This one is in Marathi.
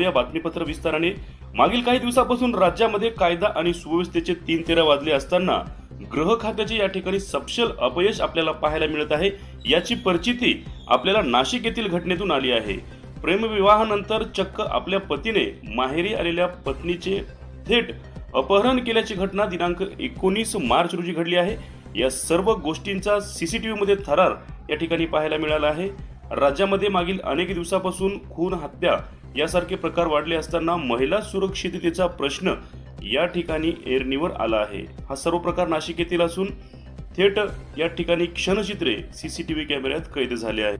बातमीपत्र विस्ताराने मागील काही दिवसापासून राज्यामध्ये कायदा आणि सुव्यवस्थेचे तीन तेरा वाजले असताना गृह खात्याचे या ठिकाणी सपशल अपयश आपल्याला पाहायला मिळत आहे याची परिचिती आपल्याला नाशिक येथील घटनेतून आली आहे. प्रेमविवाहानंतर चक्क आपल्या पतीने माहेरी आलेल्या पत्नीचे थेट अपहरण केल्याची घटना दिनांक एकोणीस मार्च रोजी घडली आहे. या सर्व गोष्टींचा सीसीटीव्ही मध्ये थरार या ठिकाणी पाहायला मिळाला आहे. राज्यामध्ये मागील अनेक दिवसापासून खून हत्या यासारखे प्रकार वाढले असताना महिला सुरक्षिततेचा प्रश्न या ठिकाणी एरणीवर आला आहे. हा सर्व प्रकार नाशिक येथील असून थेट या ठिकाणी क्षणचित्रे सीसीटीव्ही कॅमेऱ्यात कैद झाले आहे